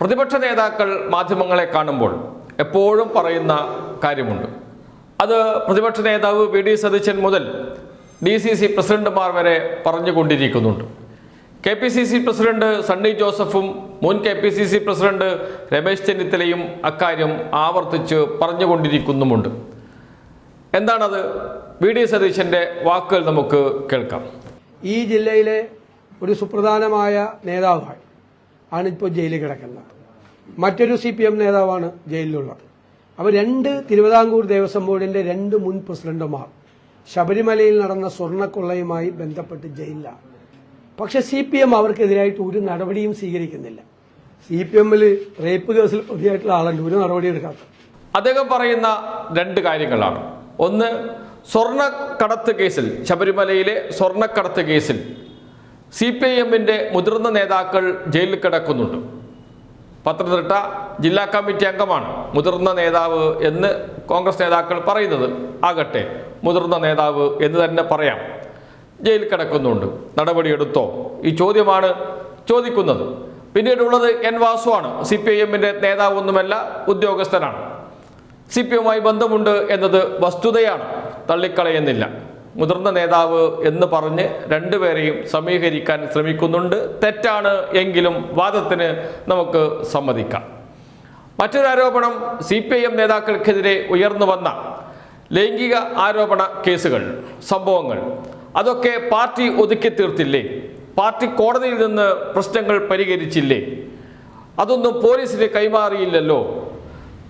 പ്രതിപക്ഷ നേതാക്കൾ മാധ്യമങ്ങളെ കാണുമ്പോൾ എപ്പോഴും പറയുന്ന കാര്യമുണ്ട്. അത് പ്രതിപക്ഷ നേതാവ് വി ഡി സതീശൻ മുതൽ ഡി സി സി പ്രസിഡന്റുമാർ വരെ പറഞ്ഞുകൊണ്ടിരിക്കുന്നുണ്ട്. K P C C president Sunny ജോസഫും മുൻ K P C C president Ramesh ചെന്നിത്തലയും അക്കാര്യം ആവർത്തിച്ച് പറഞ്ഞുകൊണ്ടിരിക്കുന്നുമുണ്ട്. എന്താണത്? വി ഡി സതീശന്റെ വാക്കുകൾ നമുക്ക് കേൾക്കാം. ഈ ജില്ലയിലെ ഒരു സുപ്രധാനമായ നേതാവ് ആണ് ഇപ്പോൾ ജയിലിൽ കിടക്കുന്നത്. മറ്റൊരു സി പി എം നേതാവാണ് ജയിലിലുള്ളത്. അപ്പോൾ രണ്ട് തിരുവിതാംകൂർ ദേവസ്വം ബോർഡിന്റെ രണ്ട് മുൻ പ്രസിഡന്റുമാർ ശബരിമലയിൽ നടന്ന സ്വർണക്കൊള്ളയുമായി ബന്ധപ്പെട്ട് ജയിലിലാണ്. പക്ഷെ സി പി എം അവർക്കെതിരായിട്ട് ഒരു നടപടിയും സ്വീകരിക്കുന്നില്ല. സി പി എമ്മിൽ റേപ്പ് കേസിൽ പ്രതിയായിട്ടുള്ള ആളുണ്ട്. ഒരു നടപടി എടുക്കാത്ത. അദ്ദേഹം പറയുന്ന രണ്ട് കാര്യങ്ങളാണ്. ഒന്ന് സ്വർണക്കടത്ത് കേസിൽ ശബരിമലയിലെ സ്വർണക്കടത്ത് കേസിൽ സി പി ഐ എമ്മിന്റെ മുതിർന്ന നേതാക്കൾ ജയിലിൽ കിടക്കുന്നുണ്ട്. പത്തനംതിട്ട ജില്ലാ കമ്മിറ്റി അംഗമാണ് മുതിർന്ന നേതാവ് എന്ന് കോൺഗ്രസ് നേതാക്കൾ പറയുന്നത്. ആകട്ടെ മുതിർന്ന നേതാവ് എന്ന് തന്നെ പറയാം. ജയിലിൽ കിടക്കുന്നുണ്ട്. നടപടിയെടുത്തോ? ഈ ചോദ്യമാണ് ചോദിക്കുന്നത്. പിന്നീടുള്ളത് എൻ വാസുവാണ്. സി പി ഐ എമ്മിന്റെ നേതാവൊന്നുമല്ല ഉദ്യോഗസ്ഥനാണ്. സി പി എമ്മുമായി ബന്ധമുണ്ട് എന്നത് വസ്തുതയാണ്. തള്ളിക്കളയുന്നില്ല. മുതിർന്ന നേതാവ് എന്ന് പറഞ്ഞ് രണ്ടുപേരെയും സമീകരിക്കാൻ ശ്രമിക്കുന്നുണ്ട്. തെറ്റാണ് എങ്കിലും വാദത്തിന് നമുക്ക് സമ്മതിക്കാം. മറ്റൊരു ആരോപണം സി പി ഐ എം നേതാക്കൾക്കെതിരെ ഉയർന്നു വന്ന ലൈംഗിക ആരോപണ കേസുകൾ സംഭവങ്ങൾ. അതൊക്കെ പാർട്ടി ഒതുക്കി തീർത്തില്ലേ? പാർട്ടി കോടതിയിൽ നിന്ന് പ്രശ്നങ്ങൾ പരിഹരിച്ചില്ലേ? അതൊന്നും പോലീസിന് കൈമാറിയില്ലല്ലോ.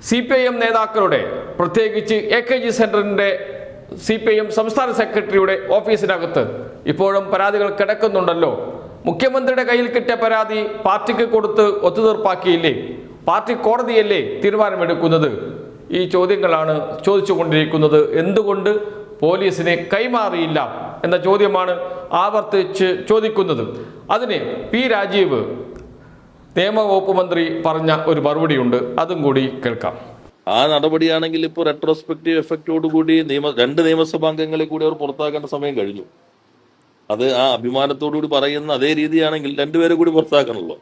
സി പി ഐ എം നേതാക്കളുടെ പ്രത്യേകിച്ച് എ കെ ജി സെന്ററിന്റെ സി പി എം സംസ്ഥാന സെക്രട്ടറിയുടെ ഓഫീസിനകത്ത്. ഇപ്പോഴും പരാതികൾ കിടക്കുന്നുണ്ടല്ലോ. മുഖ്യമന്ത്രിയുടെ കയ്യിൽ കിട്ടിയ പരാതി പാർട്ടിക്ക് കൊടുത്ത് ഒത്തുതീർപ്പാക്കിയില്ലേ? പാർട്ടി കോടതിയല്ലേ തീരുമാനമെടുക്കുന്നത്? ഈ ചോദ്യങ്ങളാണ് ചോദിച്ചുകൊണ്ടിരിക്കുന്നത്. എന്തുകൊണ്ട് പോലീസിനെ കൈമാറിയില്ല എന്ന ചോദ്യമാണ് ആവർത്തിച്ച് ചോദിക്കുന്നത്. അതിന് പി രാജീവ് നിയമവകുപ്പ് മന്ത്രി പറഞ്ഞ ഒരു മറുപടിയുണ്ട്. അതും കൂടി കേൾക്കാം. ആ നടപടിയാണെങ്കിൽ ഇപ്പോൾ റെട്രോസ്പെക്റ്റീവ് എഫക്റ്റോടുകൂടി നിയമ രണ്ട് നിയമസഭാംഗങ്ങളെ കൂടി അവർ പുറത്താക്കേണ്ട സമയം കഴിഞ്ഞു. അത് ആ അഭിമാനത്തോടുകൂടി പറയുന്ന അതേ രീതിയാണെങ്കിൽ രണ്ടുപേരെ കൂടി പുറത്താക്കണമല്ലോ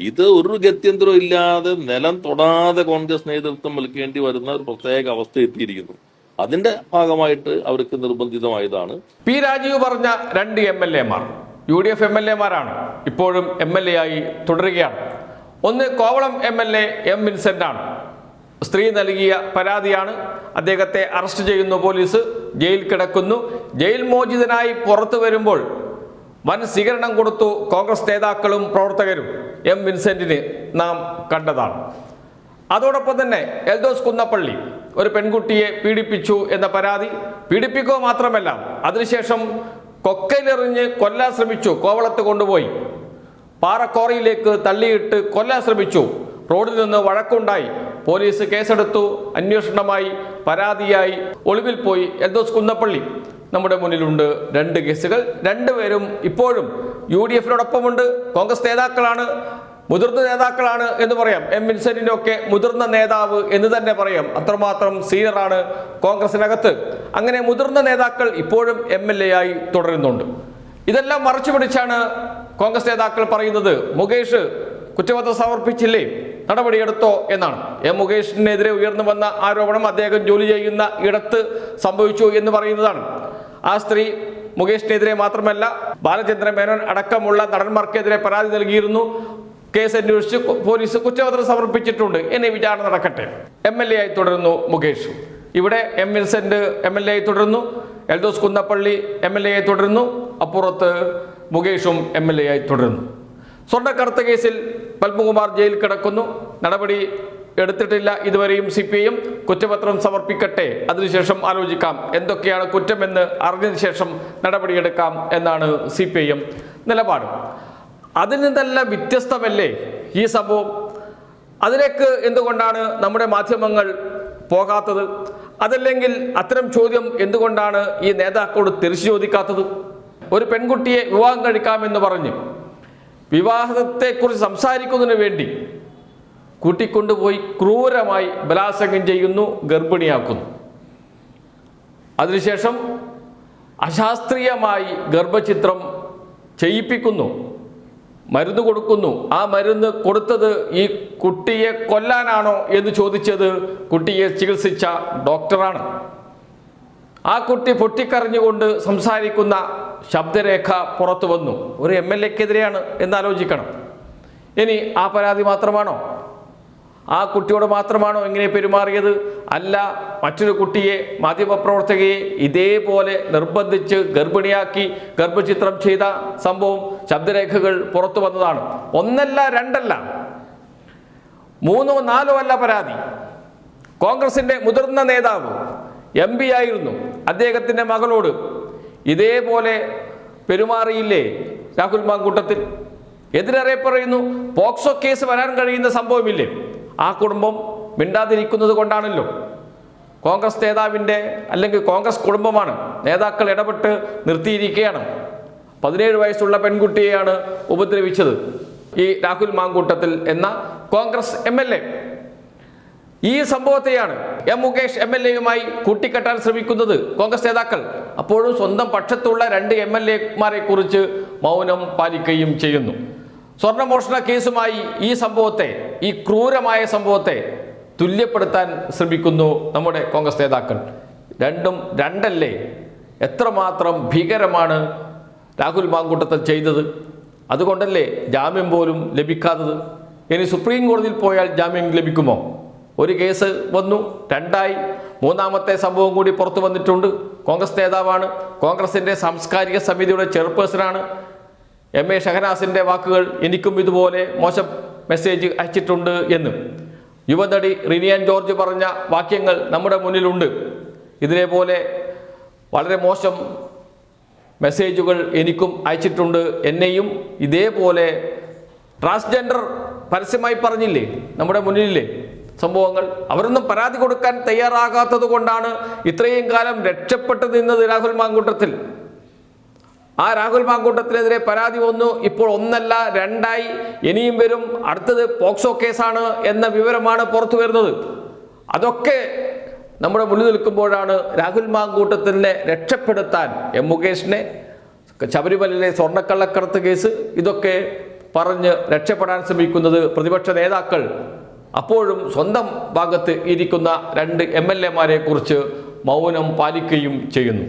ഇത് ഒരു ഗത്യന്തരം ഇല്ലാതെ നിലം തൊടാതെ കോൺഗ്രസ് നേതൃത്വം വിൽക്കേണ്ടി വരുന്ന ഒരു പ്രത്യേക അവസ്ഥ എത്തിയിരിക്കുന്നു. അതിന്റെ ഭാഗമായിട്ട് അവർക്ക് നിർബന്ധിതമായതാണ്. പി രാജീവ് പറഞ്ഞ രണ്ട് എം എൽ എമാർ U D F M L എമാരാണ്. ഇപ്പോഴും എം എൽ എ ആയി തുടരുകയാണ്. ഒന്ന് Kovalam M L A M Vincent ആണ് സ്ത്രീ നൽകിയ പരാതിയാണ്. അദ്ദേഹത്തെ അറസ്റ്റ് ചെയ്യുന്നു പോലീസ് ജയിൽ കിടക്കുന്നു. ജയിൽ മോചിതനായി പുറത്തു വരുമ്പോൾ വൻ സ്വീകരണം കൊടുത്തു കോൺഗ്രസ് നേതാക്കളും പ്രവർത്തകരും. എം വിൻസെന്റിന് നാം കണ്ടതാണ്. അതോടൊപ്പം തന്നെ എൽദോസ് കുന്നപ്പള്ളി ഒരു പെൺകുട്ടിയെ പീഡിപ്പിച്ചു എന്ന പരാതി. പീഡിപ്പിക്കുക മാത്രമല്ല അതിനുശേഷം കൊക്കയിലെറിഞ്ഞ് കൊല്ലാൻ ശ്രമിച്ചു കോവളത്ത് കൊണ്ടുപോയി. പാറക്കോറയിലേക്ക് തള്ളിയിട്ട് കൊല്ലാൻ ശ്രമിച്ചു. റോഡിൽ നിന്ന് വഴക്കുണ്ടായി. പോലീസ് കേസെടുത്തു. അന്വേഷണമായി പരാതിയായി ഒളിവിൽ പോയി എൽദോസ് കുന്നപ്പള്ളി. നമ്മുടെ മുന്നിലുണ്ട് രണ്ട് കേസുകൾ. രണ്ടുപേരും ഇപ്പോഴും യു ഡി എഫിനോടൊപ്പമുണ്ട്. കോൺഗ്രസ് നേതാക്കളാണ്. മുതിർന്ന നേതാക്കളാണ് എന്ന് പറയാം. എം വിൻസെന്റിന്റെ ഒക്കെ മുതിർന്ന നേതാവ് എന്ന് തന്നെ പറയാം. അത്രമാത്രം സീനിയറാണ് കോൺഗ്രസിനകത്ത്. അങ്ങനെ മുതിർന്ന നേതാക്കൾ ഇപ്പോഴും എം എൽ എ ആയി തുടരുന്നുണ്ട്. ഇതെല്ലാം മറച്ചു പിടിച്ചാണ് കോൺഗ്രസ് നേതാക്കൾ പറയുന്നത്. മുകേഷ് കുറ്റപത്രം സമർപ്പിച്ചില്ലേ? നടപടിയെടുത്തോ എന്നാണ്. എം മുകേഷിനെതിരെ ഉയർന്നു വന്ന ആരോപണം അദ്ദേഹം ജോലി ചെയ്യുന്ന ഇടത്ത് സംഭവിച്ചു എന്ന് പറയുന്നതാണ്. ആ സ്ത്രീ മുകേഷിനെതിരെ മാത്രമല്ല ബാലചന്ദ്രൻ മേനോൻ അടക്കമുള്ള നടന്മാർക്കെതിരെ പരാതി നൽകിയിരുന്നു. കേസ് അന്വേഷിച്ച് പോലീസ് കുറ്റപത്രം സമർപ്പിച്ചിട്ടുണ്ട്. ഇനി വിചാരണ നടക്കട്ടെ. എം എൽ എ ആയി തുടരുന്നു മുകേഷ്. ഇവിടെ M Vincent M L A ആയി തുടരുന്നു. Eldhose Kunnappally M L A ആയി തുടരുന്നു. അപ്പുറത്ത് മുകേഷും എം എൽ എ ആയി തുടരുന്നു. സ്വർണക്കടത്ത് കേസിൽ പത്മകുമാർ ജയിൽ കിടക്കുന്നു. നടപടി എടുത്തിട്ടില്ല ഇതുവരെയും സി പി ഐയും കുറ്റപത്രം സമർപ്പിക്കട്ടെ. അതിനുശേഷം ആലോചിക്കാം. എന്തൊക്കെയാണ് കുറ്റമെന്ന് അറിഞ്ഞതിന് ശേഷം നടപടിയെടുക്കാം എന്നാണ് സി പി ഐ എം നിലപാട്. അതിൽ നിന്നെല്ലാം വ്യത്യസ്തമല്ലേ ഈ സംഭവം? അതിലേക്ക് എന്തുകൊണ്ടാണ് നമ്മുടെ മാധ്യമങ്ങൾ പോകാത്തത്? അതല്ലെങ്കിൽ അത്തരം ചോദ്യം എന്തുകൊണ്ടാണ് ഈ നേതാക്കളോട് തിരിച്ചു ചോദിക്കാത്തത്? ഒരു പെൺകുട്ടിയെ വിവാഹം കഴിക്കാമെന്ന് പറഞ്ഞ് വിവാഹത്തെക്കുറിച്ച് സംസാരിക്കുന്നതിന് വേണ്ടി കൂട്ടിക്കൊണ്ടുപോയി ക്രൂരമായി ബലാത്സംഗം ചെയ്യുന്നു ഗർഭിണിയാക്കുന്നു. അതിനുശേഷം അശാസ്ത്രീയമായി ഗർഭചിത്രം ചെയ്യിപ്പിക്കുന്നു മരുന്ന് കൊടുക്കുന്നു. ആ മരുന്ന് കൊടുത്തത് ഈ കുട്ടിയെ കൊല്ലാനാണോ എന്ന് ചോദിച്ചത് കുട്ടിയെ ചികിത്സിച്ച ഡോക്ടറാണ്. ആ കുട്ടി പൊട്ടിക്കറിഞ്ഞുകൊണ്ട് സംസാരിക്കുന്ന ശബ്ദരേഖ പുറത്തു വന്നു. ഒരു എം എൽ എക്കെതിരെയാണ് എന്നാലോചിക്കണം. ഇനി ആ പരാതി മാത്രമാണോ? ആ കുട്ടിയോട് മാത്രമാണോ ഇങ്ങനെ പെരുമാറിയത്? അല്ല മറ്റൊരു കുട്ടിയെ മാധ്യമപ്രവർത്തകയെ ഇതേപോലെ നിർബന്ധിച്ച് ഗർഭിണിയാക്കി ഗർഭചിത്രം ചെയ്ത സംഭവം ശബ്ദരേഖകൾ പുറത്തു വന്നതാണ്. ഒന്നല്ല രണ്ടല്ല. മൂന്നോ നാലോ അല്ല പരാതി. കോൺഗ്രസിന്റെ മുതിർന്ന നേതാവ് എം ആയിരുന്നു. അദ്ദേഹത്തിന്റെ മകളോട് ഇതേപോലെ പെരുമാറിയില്ലേ രാഹുൽ മാങ്കൂട്ടത്തിൽ? എതിരറിയ പറയുന്നു പോക്സോ കേസ് വരാൻ കഴിയുന്ന സംഭവമില്ലേ? ആ കുടുംബം മിണ്ടാതിരിക്കുന്നത് കൊണ്ടാണല്ലോ. കോൺഗ്രസ് നേതാവിന്റെ അല്ലെങ്കിൽ കോൺഗ്രസ് കുടുംബമാണ് നേതാക്കൾ ഇടപെട്ട് നിർത്തിയിരിക്കുകയാണ്. പതിനേഴ് വയസ്സുള്ള പെൺകുട്ടിയെയാണ് ഉപദ്രവിച്ചത് ഈ രാഹുൽ മാങ്കൂട്ടത്തിൽ എന്ന കോൺഗ്രസ് എം ഈ സംഭവത്തെയാണ് എം മുകേഷ് എം എൽ എയുമായി കൂട്ടിക്കെട്ടാൻ ശ്രമിക്കുന്നത് കോൺഗ്രസ് നേതാക്കൾ. അപ്പോഴും സ്വന്തം പക്ഷത്തുള്ള രണ്ട് എം എൽ എമാരെ കുറിച്ച് മൗനം പാലിക്കുകയും ചെയ്യുന്നു. സ്വർണമോഷണ കേസുമായി ഈ സംഭവത്തെ ഈ ക്രൂരമായ സംഭവത്തെ തുല്യപ്പെടുത്താൻ ശ്രമിക്കുന്നു നമ്മുടെ കോൺഗ്രസ് നേതാക്കൾ. രണ്ടും രണ്ടല്ലേ? എത്രമാത്രം ഭീകരമാണ് രാഹുൽ മാങ്കൂട്ടത്തിൽ ചെയ്തത്. അതുകൊണ്ടല്ലേ ജാമ്യം പോലും ലഭിക്കാത്തത്? ഇനി സുപ്രീം കോടതിയിൽ പോയാൽ ജാമ്യം ലഭിക്കുമോ? ഒരു കേസ് വന്നു രണ്ടായി. മൂന്നാമത്തെ സംഭവം കൂടി പുറത്തു വന്നിട്ടുണ്ട്. കോൺഗ്രസ് നേതാവാണ് കോൺഗ്രസിന്റെ സാംസ്കാരിക സമിതിയുടെ ചെയർപേഴ്സണാണ്. എം എ ഷഹനാസിന്റെ വാക്കുകൾ എനിക്കും ഇതുപോലെ മോശം മെസ്സേജ് അയച്ചിട്ടുണ്ട് എന്ന്. യുവനടി റിനിയൻ ജോർജ് പറഞ്ഞ വാക്യങ്ങൾ നമ്മുടെ മുന്നിലുണ്ട്. ഇതിനെപോലെ വളരെ മോശം മെസ്സേജുകൾ എനിക്കും അയച്ചിട്ടുണ്ട്. എന്നെയും ഇതേപോലെ ട്രാൻസ്ജെൻഡർ പരസ്യമായി പറഞ്ഞില്ലേ? നമ്മുടെ മുന്നിലില്ലേ? സംഭവങ്ങൾ അവരൊന്നും പരാതി കൊടുക്കാൻ തയ്യാറാകാത്തത് കൊണ്ടാണ് ഇത്രയും കാലം രക്ഷപ്പെട്ടു നിന്നത് രാഹുൽ മാങ്കൂട്ടത്തിൽ. ആ രാഹുൽ മാങ്കൂട്ടത്തിനെതിരെ പരാതി വന്നു. ഇപ്പോൾ ഒന്നല്ല രണ്ടായി. ഇനിയും വരും. അടുത്തത് പോക്സോ കേസാണ് എന്ന വിവരമാണ് പുറത്തു വരുന്നത്. അതൊക്കെ നമ്മുടെ മുന്നിൽ നിൽക്കുമ്പോഴാണ് രാഹുൽ മാങ്കൂട്ടത്തിനെ രക്ഷപ്പെടുത്താൻ എം മുകേഷിനെ ശബരിമലയിലെ സ്വർണക്കള്ളക്കടത്ത് കേസ് ഇതൊക്കെ പറഞ്ഞ് രക്ഷപ്പെടാൻ ശ്രമിക്കുന്നത് പ്രതിപക്ഷ നേതാക്കൾ അപ്പോഴും സ്വന്തം ഭാഗത്ത് ഇരിക്കുന്ന രണ്ട് എം എൽ എമാരെ കുറിച്ച് മൗനം പാലിക്കുകയും ചെയ്യുന്നു.